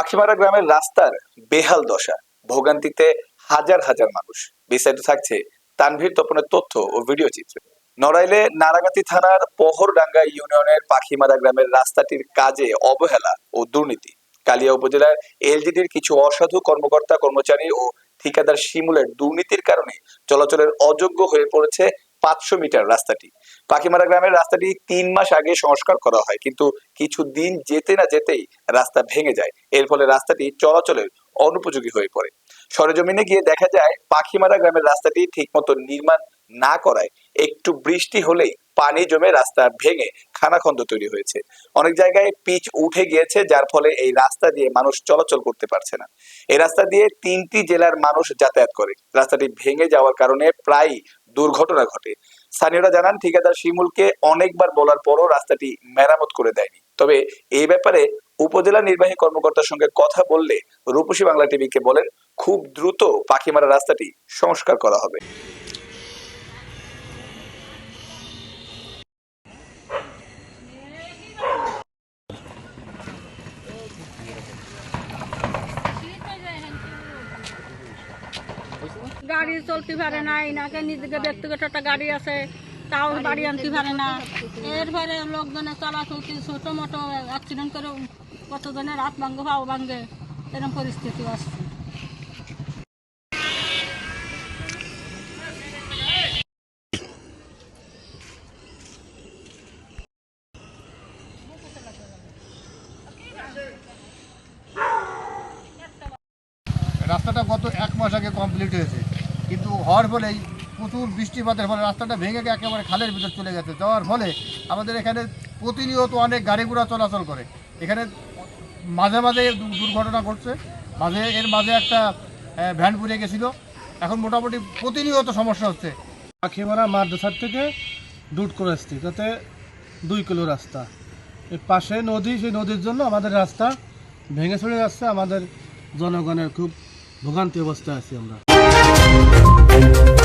পাখিমারা গ্রামের রাস্তার বেহাল দশা। ভোগান্তিতে হাজার হাজার মানুষ। বিস্তারিত থাকছে তানভীর তপনের তথ্য ও ভিডিও চিত্র। নড়াইলে নারাগাতি থানার পহরডাঙ্গা ইউনিয়নের পাখিমারা গ্রামের রাস্তাটির কাজে অবহেলা ও দুর্নীতি। কালিয়া উপজেলার এলজিডির কিছু অসাধু কর্মকর্তা, কর্মচারী ও ঠিকাদার শিমুলের দুর্নীতির কারণে চলাচলের অযোগ্য হয়ে পড়েছে পাঁচশো মিটার রাস্তাটি। পাখিমারা গ্রামের রাস্তাটি তিন মাস আগে সংস্কার করা হয়, কিন্তু কিছু দিন যেতে না যেতেই রাস্তা ভেঙে যায়। এর ফলে রাস্তাটি চলাচলের অনুপযোগী হয়ে পড়ে। সরেজমিনে গিয়ে দেখা যায়, পাখিমারা গ্রামের রাস্তাটি ঠিকমতো নির্মাণ না করায় একটু বৃষ্টি হলেই পানি জমে রাস্তা ভেঙে খানাখন্দ তৈরি হয়েছে। অনেক জায়গায় পিচ উঠে গিয়েছে, যার ফলে এই রাস্তা দিয়ে মানুষ চলাচল করতে পারছে না। এই রাস্তা দিয়ে তিনটি জেলার মানুষ যাতায়াত করে। রাস্তাটি ভেঙে যাওয়ার কারণে প্রায় দুর্ঘটনা ঘটে। স্থানীয়রা জানান, ঠিকাদার শিমুলকে অনেকবার বলার পরও রাস্তাটি মেরামত করে দেয়নি। তবে এই ব্যাপারে উপজেলা নির্বাহী কর্মকর্তার সঙ্গে কথা বললে রূপসী বাংলা টিভিকে বলেন, খুব দ্রুত পাখিমারা রাস্তাটি সংস্কার করা হবে। গাড়ি চলতে পারে না, এনাকে নিজেকে ব্যক্তিগত একটা গাড়ি আছে, তাও বাড়ি আনতে পারে না। এরপরে লোকজনের চলাচলতি ছোট মোটো অ্যাক্সিডেন্ট করে কতজনের রাত ভাঙ্গে পাও ভাঙ্গে এরকম পরিস্থিতি আসছে। রাস্তাটা গত এক মাস আগে কমপ্লিট হয়েছে। কিন্তু হওয়ার ফলেই প্রচুর বৃষ্টিপাতের ফলে রাস্তাটা ভেঙে গিয়ে একেবারে খালের ভিতর চলে গেছে। যাওয়ার ফলে আমাদের এখানে প্রতিনিয়ত অনেক গাড়ি ঘোড়া চলাচল করে। এখানে মাঝে মাঝে দুর্ঘটনা ঘটছে। মাঝে, এর মাঝে একটা ভ্যান পুড়ে গেছিল। এখন মোটামুটি প্রতিনিয়ত সমস্যা হচ্ছে। পাখিমারা মাদ্রাসার থেকে ডুট করে আসছি তাতে দুই কিলো রাস্তা। এর পাশে নদী, সেই নদীর জন্য আমাদের রাস্তা ভেঙে চলে যাচ্ছে। আমাদের জনগণের খুব ভোগান্তি অবস্থায় আছি আমরা। thank you